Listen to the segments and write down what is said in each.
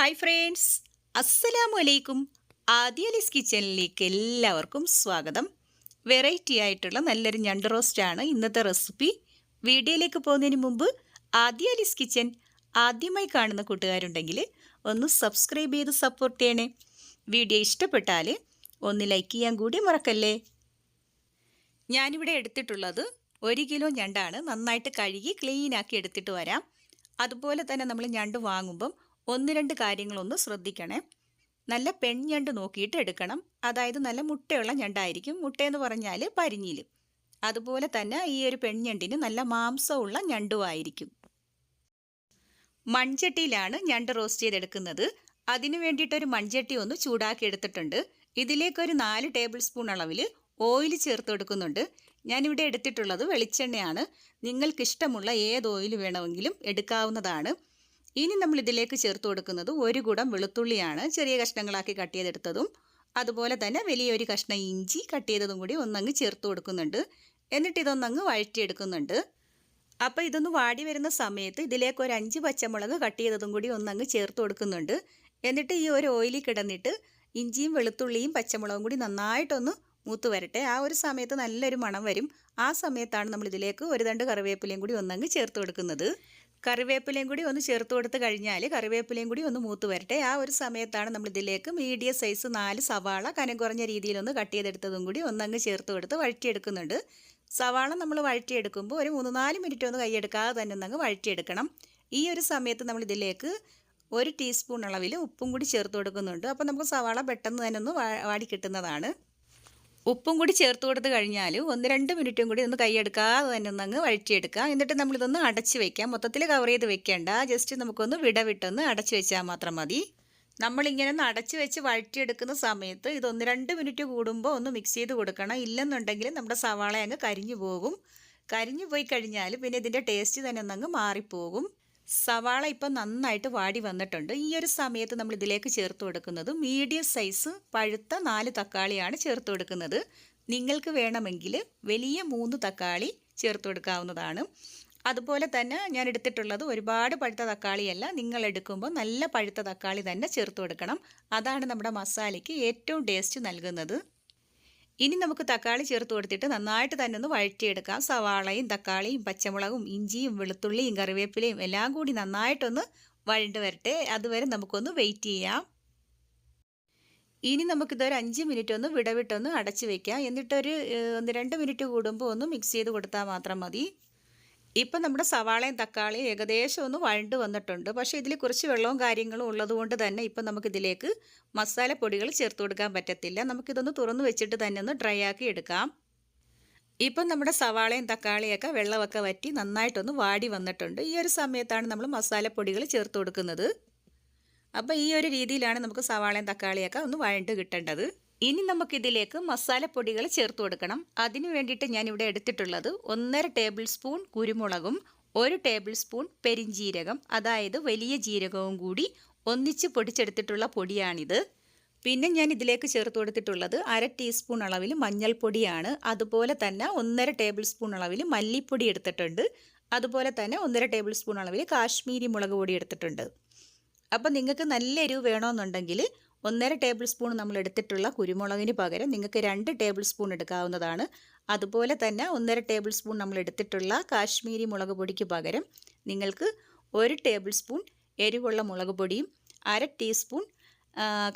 Hi friends അസ്സലാമു അലൈക്കും ആദ്യലിസ് കിച്ചണിലേക്ക് എല്ലാവർക്കും സ്വാഗതം. വെറൈറ്റി ആയിട്ടുള്ള നല്ലൊരു ഞണ്ട് റോസ്റ്റാണ് ഇന്നത്തെ റെസിപ്പി. വീഡിയോയിലേക്ക് പോകുന്നതിന് മുമ്പ് ആദ്യലിസ് കിച്ചൻ ആദ്യമായി കാണുന്ന കൂട്ടുകാരുണ്ടെങ്കിൽ ഒന്ന് സബ്സ്ക്രൈബ് ചെയ്ത് സപ്പോർട്ട് ചെയ്യണേ. വീഡിയോ ഇഷ്ടപ്പെട്ടാൽ ഒന്ന് ലൈക്ക് ചെയ്യാൻ കൂടി മറക്കല്ലേ? ഞാനിവിടെ എടുത്തിട്ടുള്ളത് ഒരു കിലോ ഞണ്ടാണ്. നന്നായിട്ട് കഴുകി ക്ലീനാക്കി എടുത്തിട്ട് വരാം. അതുപോലെ തന്നെ നമ്മൾ ഞണ്ട് വാങ്ങുമ്പം ഒന്ന് രണ്ട് കാര്യങ്ങളൊന്ന് ശ്രദ്ധിക്കണേ. നല്ല പെൺഞണ്ട് നോക്കിയിട്ട് എടുക്കണം. അതായത് നല്ല മുട്ടയുള്ള ഞണ്ടായിരിക്കും. മുട്ടയെന്ന് പറഞ്ഞാൽ പരിഞ്ഞിൽ അതുപോലെ തന്നെ ഈ ഒരു പെൺഞണ്ടിന് നല്ല മാംസമുള്ള ഞണ്ടുമായിരിക്കും മൺചട്ടിയിലാണ് ഞണ്ട് റോസ്റ്റ് ചെയ്തെടുക്കുന്നത്. അതിനു വേണ്ടിയിട്ടൊരു മൺചട്ടി ഒന്ന് ചൂടാക്കി എടുത്തിട്ടുണ്ട്. ഇതിലേക്കൊരു നാല് ടേബിൾ സ്പൂൺ അളവിൽ ഓയിൽ ചേർത്ത് കൊടുക്കുന്നുണ്ട്. ഞാനിവിടെ എടുത്തിട്ടുള്ളത് വെളിച്ചെണ്ണയാണ്. നിങ്ങൾക്കിഷ്ടമുള്ള ഏത് ഓയിൽ വേണമെങ്കിലും എടുക്കാവുന്നതാണ്. ഇനി നമ്മൾ ഇതിലേക്ക് ചേർത്ത് കൊടുക്കുന്നത് ഒരു കുടം വെളുത്തുള്ളിയാണ്. ചെറിയ കഷ്ണങ്ങളാക്കി കട്ട് ചെയ്തെടുത്തതും അതുപോലെ തന്നെ വലിയൊരു കഷ്ണം ഇഞ്ചി കട്ട് ചെയ്തതും കൂടി ഒന്നങ്ങ് ചേർത്ത് കൊടുക്കുന്നുണ്ട്. എന്നിട്ട് ഇതൊന്നങ്ങ് വഴറ്റിയെടുക്കുന്നുണ്ട്. അപ്പോൾ ഇതൊന്ന് വാടി വരുന്ന സമയത്ത് ഇതിലേക്ക് ഒരു അഞ്ച് പച്ചമുളക് കട്ട് ചെയ്തതും കൂടി ഒന്നങ്ങ് ചേർത്ത് കൊടുക്കുന്നുണ്ട്. എന്നിട്ട് ഈ ഒരു ഓയിലിൽ കിടന്നിട്ട് ഇഞ്ചിയും വെളുത്തുള്ളിയും പച്ചമുളകും കൂടി നന്നായിട്ടൊന്ന് മൂത്ത് വരട്ടെ. ആ ഒരു സമയത്ത് നല്ലൊരു മണം വരും. ആ സമയത്താണ് നമ്മൾ ഇതിലേക്ക് ഒരു തണ്ട് കറിവേപ്പിലയും കൂടി ഒന്നങ്ങ് ചേർത്ത് കൊടുക്കുന്നത്. കറിവേപ്പിലയും കൂടി ഒന്ന് ചേർത്ത് കൊടുത്ത് കഴിഞ്ഞാൽ കറിവേപ്പിലയും കൂടി ഒന്ന് മൂത്ത് വരട്ടെ. ആ ഒരു സമയത്താണ് നമ്മൾ ഇതിലേക്ക് മീഡിയം സൈസ് നാല് സവാള കനം കുറഞ്ഞ രീതിയിലൊന്ന് കട്ട് ചെയ്തെടുത്തതും കൂടി ഒന്നങ്ങ് ചേർത്ത് കൊടുത്ത് വഴറ്റിയെടുക്കുന്നുണ്ട്. സവാള നമ്മൾ വഴറ്റിയെടുക്കുമ്പോൾ ഒരു മൂന്ന് നാല് മിനിറ്റ് ഒന്ന് കൈയെടുക്കാതെ തന്നെ ഒന്നങ്ങ് വഴറ്റിയെടുക്കണം. ഈ ഒരു സമയത്ത് നമ്മൾ ഇതിലേക്ക് ഒരു ടീസ്പൂൺ അളവിൽ ഉപ്പും കൂടി ചേർത്ത് കൊടുക്കുന്നുണ്ട്. അപ്പോൾ നമുക്ക് സവാള പെട്ടെന്ന് തന്നെ ഒന്ന് വാടി കിട്ടുന്നതാണ്. ഉപ്പും കൂടി ചേർത്ത് കൊടുത്ത് കഴിഞ്ഞാൽ ഒന്ന് രണ്ട് മിനിറ്റും കൂടി ഒന്ന് കൈയെടുക്കാതെ തന്നെ ഒന്ന് അങ്ങ് വഴറ്റിയെടുക്കുക. എന്നിട്ട് നമ്മളിതൊന്ന് അടച്ച് വെക്കാം മൊത്തത്തിൽ കവർ ചെയ്ത് വെക്കേണ്ട. ജസ്റ്റ് നമുക്കൊന്ന് വിടവിട്ടൊന്ന് അടച്ച് വെച്ചാൽ മാത്രം മതി. നമ്മളിങ്ങനെ ഒന്ന് അടച്ച് വെച്ച് വഴറ്റിയെടുക്കുന്ന സമയത്ത് ഇത് ഒന്ന് രണ്ട് മിനിറ്റ് കൂടുമ്പോൾ ഒന്ന് മിക്സ് ചെയ്ത് കൊടുക്കണം. ഇല്ലെന്നുണ്ടെങ്കിൽ നമ്മുടെ സവാള അങ്ങ് കരിഞ്ഞു പോകും. കരിഞ്ഞു പോയി കഴിഞ്ഞാൽ പിന്നെ ഇതിന്റെ ടേസ്റ്റ് തന്നെ ഒന്നങ്ങ് മാറിപ്പോകും. സവാള ഇപ്പം നന്നായിട്ട് വാടി വന്നിട്ടുണ്ട്. ഈ ഒരു സമയത്ത് നമ്മൾ ഇതിലേക്ക് ചേർത്ത് കൊടുക്കുന്നത് മീഡിയം സൈസ് പഴുത്ത നാല് തക്കാളിയാണ് ചേർത്ത് കൊടുക്കുന്നത്. നിങ്ങൾക്ക് വേണമെങ്കിൽ വലിയ മൂന്ന് തക്കാളി ചേർത്ത് കൊടുക്കാവുന്നതാണ്. അതുപോലെ തന്നെ ഞാൻ എടുത്തിട്ടുള്ളത് ഒരുപാട് പഴുത്ത തക്കാളിയല്ല. നിങ്ങൾ എടുക്കുമ്പോൾ നല്ല പഴുത്ത തക്കാളി തന്നെ ചേർത്ത് കൊടുക്കണം. അതാണ് നമ്മുടെ മസാലയ്ക്ക് ഏറ്റവും ടേസ്റ്റ് നൽകുന്നത്. ഇനി നമുക്ക് തക്കാളി ചേർത്ത് കൊടുത്തിട്ട് നന്നായിട്ട് തന്നെ ഒന്ന് വഴറ്റിയെടുക്കാം. സവാളയും തക്കാളിയും പച്ചമുളകും ഇഞ്ചിയും വെളുത്തുള്ളിയും കറിവേപ്പിലയും എല്ലാം കൂടി നന്നായിട്ടൊന്ന് വഴണ്ട് വരട്ടെ. അതുവരെ നമുക്കൊന്ന് വെയിറ്റ് ചെയ്യാം. ഇനി നമുക്കിതൊരു അഞ്ച് മിനിറ്റ് ഒന്ന് വിടവിട്ടൊന്ന് അടച്ചു വയ്ക്കാം എന്നിട്ടൊരു ഒന്ന് രണ്ട് മിനിറ്റ് കൂടുമ്പോൾ ഒന്ന് മിക്സ് ചെയ്ത് കൊടുത്താൽ മാത്രം മതി. ഇപ്പം നമ്മുടെ സവാളയും തക്കാളിയും ഏകദേശം ഒന്ന് വഴണ്ട് വന്നിട്ടുണ്ട്. പക്ഷേ ഇതിൽ കുറച്ച് വെള്ളവും കാര്യങ്ങളും ഉള്ളതുകൊണ്ട് തന്നെ ഇപ്പം നമുക്കിതിലേക്ക് മസാലപ്പൊടികൾ ചേർത്ത് കൊടുക്കാൻ പറ്റത്തില്ല. നമുക്കിതൊന്ന് തുറന്നു വെച്ചിട്ട് തന്നെ ഒന്ന് ഡ്രൈ ആക്കി എടുക്കാം. ഇപ്പം നമ്മുടെ സവാളയും തക്കാളിയൊക്കെ വെള്ളമൊക്കെ വറ്റി നന്നായിട്ടൊന്ന് വാടി വന്നിട്ടുണ്ട്. ഈ ഒരു സമയത്താണ് നമ്മൾ മസാലപ്പൊടികൾ ചേർത്ത് കൊടുക്കുന്നത്. അപ്പോൾ ഈ ഒരു രീതിയിലാണ് നമുക്ക് സവാളയും തക്കാളിയൊക്കെ ഒന്ന് വഴണ്ട് കിട്ടേണ്ടത്. ഇനി നമുക്കിതിലേക്ക് മസാലപ്പൊടികൾ ചേർത്ത് കൊടുക്കണം. അതിനു വേണ്ടിയിട്ട് ഞാനിവിടെ എടുത്തിട്ടുള്ളത് ഒന്നര ടേബിൾ സ്പൂൺ കുരുമുളകും ഒരു ടേബിൾ സ്പൂൺ പെരിഞ്ജീരകം അതായത് വലിയ ജീരകവും കൂടി ഒന്നിച്ച് പൊടിച്ചെടുത്തിട്ടുള്ള പൊടിയാണിത്. പിന്നെ ഞാൻ ഇതിലേക്ക് ചേർത്ത് കൊടുത്തിട്ടുള്ളത് അര ടീസ്പൂൺ അളവിൽ മഞ്ഞൾപ്പൊടിയാണ്. അതുപോലെ തന്നെ ഒന്നര ടേബിൾ സ്പൂൺ അളവിൽ മല്ലിപ്പൊടി എടുത്തിട്ടുണ്ട്. അതുപോലെ തന്നെ ഒന്നര ടേബിൾ സ്പൂൺ അളവിൽ കാശ്മീരി മുളക് പൊടി എടുത്തിട്ടുണ്ട്. അപ്പോൾ നിങ്ങൾക്ക് നല്ല എരിവ് വേണമെന്നുണ്ടെങ്കിൽ ഒന്നര ടേബിൾ സ്പൂൺ നമ്മൾ എടുത്തിട്ടുള്ള കുരുമുളകിന് പകരം നിങ്ങൾക്ക് രണ്ട് ടേബിൾ സ്പൂൺ എടുക്കാവുന്നതാണ്. അതുപോലെ തന്നെ ഒന്നര ടേബിൾ സ്പൂൺ നമ്മൾ എടുത്തിട്ടുള്ള കാശ്മീരി മുളക് പൊടിക്ക് പകരം നിങ്ങൾക്ക് ഒരു ടേബിൾ സ്പൂൺ എരിവുള്ള മുളക് പൊടിയും അര ടീസ്പൂൺ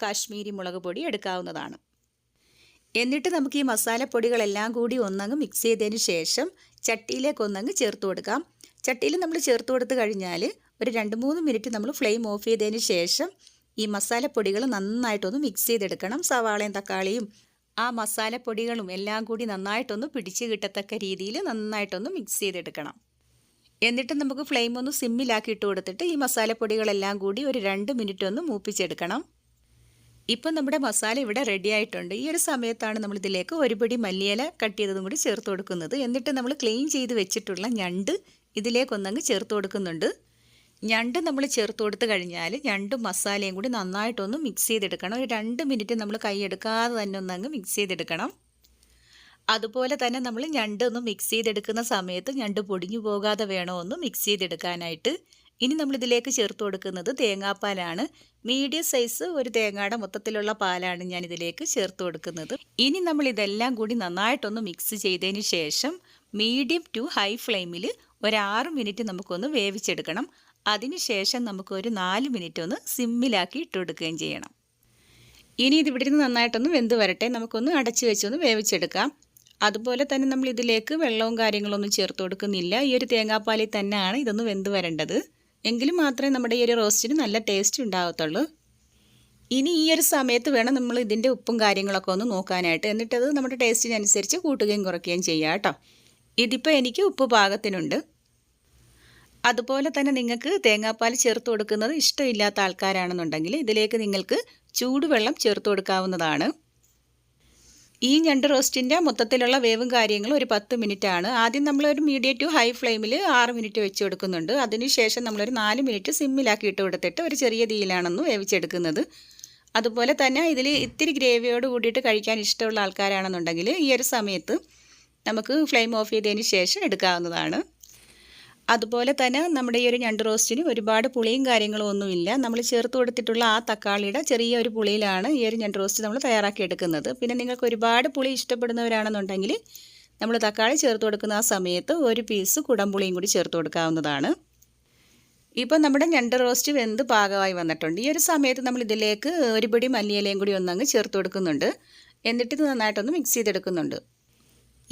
കാശ്മീരി മുളക് പൊടി എടുക്കാവുന്നതാണ്. എന്നിട്ട് നമുക്ക് ഈ മസാലപ്പൊടികളെല്ലാം കൂടി ഒന്നങ്ങ് മിക്സ് ചെയ്തതിന് ശേഷം ചട്ടിയിലേക്ക് ഒന്നങ്ങ് ചേർത്ത് കൊടുക്കാം. ചട്ടിയിൽ നമ്മൾ ചേർത്ത് കൊടുത്ത് കഴിഞ്ഞാൽ ഒരു രണ്ട് മൂന്ന് മിനിറ്റ് നമ്മൾ ഫ്ലെയിം ഓഫ് ചെയ്തതിന് ശേഷം ഈ മസാലപ്പൊടികൾ നന്നായിട്ടൊന്ന് മിക്സ് ചെയ്തെടുക്കണം. സവാളയും തക്കാളിയും ആ മസാലപ്പൊടികളും എല്ലാം കൂടി നന്നായിട്ടൊന്ന് പിടിച്ച് കിട്ടത്തക്ക രീതിയിൽ നന്നായിട്ടൊന്ന് മിക്സ് ചെയ്തെടുക്കണം. എന്നിട്ട് നമുക്ക് ഫ്ലെയിം ഒന്ന് സിമ്മിലാക്കി ഇട്ട് കൊടുത്തിട്ട് ഈ മസാലപ്പൊടികളെല്ലാം കൂടി ഒരു രണ്ട് മിനിറ്റ് ഒന്ന് മൂപ്പിച്ചെടുക്കണം. ഇപ്പം നമ്മുടെ മസാല ഇവിടെ റെഡി ആയിട്ടുണ്ട്. ഈ ഒരു സമയത്താണ് നമ്മൾ ഇതിലേക്ക് ഒരു പിടി മല്ലിയില കട്ട് ചെയ്തതും കൂടി ചേർത്ത് കൊടുക്കുന്നത്. എന്നിട്ട് നമ്മൾ ക്ലീൻ ചെയ്ത് വെച്ചിട്ടുള്ള ഞണ്ട് ഇതിലേക്കൊന്നങ്ങ് ചേർത്ത് കൊടുക്കുന്നുണ്ട്. ഞണ്ട് നമ്മൾ ചേർത്ത് കൊടുത്ത് കഴിഞ്ഞാൽ ഞണ്ടും മസാലയും കൂടി നന്നായിട്ടൊന്ന് മിക്സ് ചെയ്തെടുക്കണം. ഒരു രണ്ട് മിനിറ്റ് നമ്മൾ കൈ എടുക്കാതെ തന്നെ ഒന്ന് അങ്ങ് മിക്സ് ചെയ്തെടുക്കണം. അതുപോലെ തന്നെ നമ്മൾ ഞണ്ട് ഒന്ന് മിക്സ് ചെയ്തെടുക്കുന്ന സമയത്ത് ഞണ്ട് പൊടിഞ്ഞു പോകാതെ വേണോ ഒന്ന് മിക്സ് ചെയ്തെടുക്കാനായിട്ട്. ഇനി നമ്മളിതിലേക്ക് ചേർത്ത് കൊടുക്കുന്നത് തേങ്ങാപ്പാലാണ്. മീഡിയം സൈസ് ഒരു തേങ്ങയുടെ മൊത്തത്തിലുള്ള പാലാണ് ഞാൻ ഇതിലേക്ക് ചേർത്ത് കൊടുക്കുന്നത്. ഇനി നമ്മൾ ഇതെല്ലാം കൂടി നന്നായിട്ടൊന്ന് മിക്സ് ചെയ്തതിന് ശേഷം മീഡിയം ടു ഹൈ ഫ്ലെയിമിൽ ഒരു ആറ് മിനിറ്റ് നമുക്കൊന്ന് വേവിച്ചെടുക്കണം. അതിനുശേഷം നമുക്കൊരു നാല് മിനിറ്റ് ഒന്ന് സിമ്മിലാക്കി ഇട്ട് കൊടുക്കുകയും ചെയ്യണം. ഇനി ഇത് ഇവിടെ നിന്ന് നന്നായിട്ടൊന്ന് വെന്ത് വരട്ടെ. നമുക്കൊന്ന് അടച്ച് വെച്ചൊന്ന് വേവിച്ചെടുക്കാം. അതുപോലെ തന്നെ നമ്മൾ ഇതിലേക്ക് വെള്ളവും കാര്യങ്ങളൊന്നും ചേർത്ത് കൊടുക്കുന്നില്ല. ഈ ഒരു തേങ്ങാപ്പാലിൽ തന്നെയാണ് ഇതൊന്ന് വെന്ത് വരേണ്ടത്. എങ്കിലും മാത്രമേ നമ്മുടെ ഈ ഒരു റോസ്റ്റിന് നല്ല ടേസ്റ്റ് ഉണ്ടാകത്തുള്ളൂ. ഇനി ഈ ഒരു സമയത്ത് വേണം നമ്മൾ ഇതിന്റെ ഉപ്പും കാര്യങ്ങളൊക്കെ ഒന്ന് നോക്കാനായിട്ട്. എന്നിട്ടത് നമ്മുടെ ടേസ്റ്റിനനുസരിച്ച് കൂട്ടുകയും കുറയ്ക്കുകയും ചെയ്യാം കേട്ടോ. ഇതിപ്പോൾ എനിക്ക് ഉപ്പ് പാകത്തിനുണ്ട്. അതുപോലെ തന്നെ നിങ്ങൾക്ക് തേങ്ങാപ്പാൽ ചേർത്ത് കൊടുക്കുന്നത് ഇഷ്ടമില്ലാത്ത ആൾക്കാരാണെന്നുണ്ടെങ്കിൽ ഇതിലേക്ക് നിങ്ങൾക്ക് ചൂടുവെള്ളം ചേർത്ത് കൊടുക്കാവുന്നതാണ്. ഈ ഞണ്ട് റോസ്റ്റിന്റെ മൊത്തത്തിലുള്ള വേവും കാര്യങ്ങളും ഒരു പത്ത് ആണ് ആദ്യം ഒരു മീഡിയം ടു ഹൈ ഫ്ലെയിമിൽ ആറ് മിനിറ്റ് വെച്ച് കൊടുക്കുന്നുണ്ട്. അതിനുശേഷം നമ്മളൊരു നാല് മിനിറ്റ് സിമ്മിലാക്കി ഇട്ട് കൊടുത്തിട്ട് ഒരു ചെറിയ തീയിലാണെന്ന് വേവിച്ചെടുക്കുന്നത്. അതുപോലെ തന്നെ ഇതിൽ ഇത്തിരി ഗ്രേവിയോട് കൂടിയിട്ട് കഴിക്കാൻ ഇഷ്ടമുള്ള ആൾക്കാരാണെന്നുണ്ടെങ്കിൽ ഈ ഒരു സമയത്ത് നമുക്ക് ഫ്ലെയിം ഓഫ് ചെയ്തതിന് ശേഷം എടുക്കാവുന്നതാണ്. അതുപോലെ തന്നെ നമ്മുടെ ഈ ഒരു ഞണ്ട് റോസ്റ്റിന് ഒരുപാട് പുളിയും കാര്യങ്ങളും ഒന്നുമില്ല. നമ്മൾ ചേർത്ത് കൊടുത്തിട്ടുള്ള ആ തക്കാളിയുടെ ചെറിയ ഒരു പുളിയിലാണ് ഈ ഒരു ഞണ്ട് റോസ്റ്റ് നമ്മൾ തയ്യാറാക്കി എടുക്കുന്നത്. പിന്നെ നിങ്ങൾക്ക് ഒരുപാട് പുളി ഇഷ്ടപ്പെടുന്നവരാണെന്നുണ്ടെങ്കിൽ നമ്മൾ തക്കാളി ചേർത്ത് കൊടുക്കുന്ന ആ സമയത്ത് ഒരു പീസ് കുടംപുളിയും കൂടി ചേർത്ത് കൊടുക്കാവുന്നതാണ്. ഇപ്പം നമ്മുടെ ഞണ്ട് റോസ്റ്റ് വെന്ത് പാകമായി വന്നിട്ടുണ്ട്. ഈ ഒരു സമയത്ത് നമ്മൾ ഇതിലേക്ക് ഒരു പിടി മല്ലിയിലയും കൂടി ഒന്നങ്ങ് ചേർത്ത് കൊടുക്കുന്നുണ്ട്. എന്നിട്ട് ഇത് നന്നായിട്ടൊന്ന് മിക്സ് ചെയ്തെടുക്കുന്നുണ്ട്.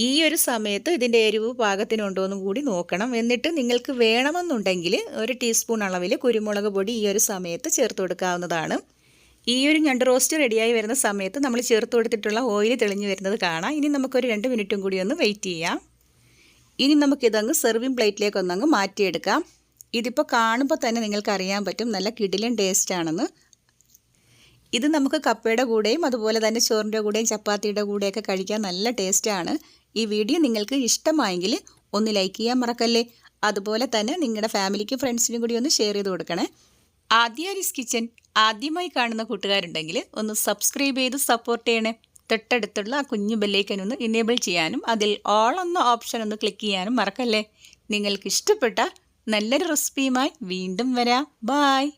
ഈ ഒരു സമയത്ത് ഇതിന്റെ എരിവ് പാകത്തിനുണ്ടോ എന്നും കൂടി നോക്കണം. എന്നിട്ട് നിങ്ങൾക്ക് വേണമെന്നുണ്ടെങ്കിൽ ഒരു ടീസ്പൂൺ അളവിൽ കുരുമുളക് പൊടി ഈ ഒരു സമയത്ത് ചേർത്ത് കൊടുക്കാവുന്നതാണ്. ഈ ഒരു ഞണ്ട് റോസ്റ്റ് റെഡിയായി വരുന്ന സമയത്ത് നമ്മൾ ചേർത്ത് കൊടുത്തിട്ടുള്ള ഓയിൽ തെളിഞ്ഞു വരുന്നത് കാണാം. ഇനി നമുക്കൊരു രണ്ട് മിനിറ്റും കൂടി ഒന്ന് വെയിറ്റ് ചെയ്യാം. ഇനി നമുക്കിതങ്ങ് സെർവിങ് പ്ലേറ്റിലേക്ക് ഒന്നങ്ങ് മാറ്റിയെടുക്കാം. ഇതിപ്പോൾ കാണുമ്പോൾ തന്നെ നിങ്ങൾക്ക് അറിയാൻ പറ്റും. നല്ല കിടിലൻ ടേസ്റ്റ് ആണെന്ന്. ഇത് നമുക്ക് കപ്പയുടെ കൂടെയും അതുപോലെ തന്നെ ചോറിന്റെ കൂടെയും ചപ്പാത്തിയുടെ കൂടെയൊക്കെ കഴിക്കാൻ നല്ല ടേസ്റ്റാണ് ഈ വീഡിയോ നിങ്ങൾക്ക് ഇഷ്ടമായെങ്കിൽ ഒന്ന് ലൈക്ക് ചെയ്യാൻ മറക്കല്ലേ? അതുപോലെ തന്നെ നിങ്ങളുടെ ഫാമിലിക്കും ഫ്രണ്ട്സിനും കൂടി ഒന്ന് ഷെയർ ചെയ്ത് കൊടുക്കണേ. ആദ്യാരിസ് കിച്ചൻ ആദ്യമായി കാണുന്ന കൂട്ടുകാരുണ്ടെങ്കിൽ ഒന്ന് സബ്സ്ക്രൈബ് ചെയ്ത് സപ്പോർട്ട് ചെയ്യണേ. തൊട്ടടുത്തുള്ള ആ കുഞ്ഞു ബെല്ലൈക്കൻ ഒന്ന് ഇനേബിൾ ചെയ്യാനും അതിൽ ഓൾ എന്ന ഓപ്ഷൻ ഒന്ന് ക്ലിക്ക് ചെയ്യാനും മറക്കല്ലേ? നിങ്ങൾക്ക് ഇഷ്ടപ്പെട്ട നല്ലൊരു റെസിപ്പിയുമായി വീണ്ടും വരാം. ബായ്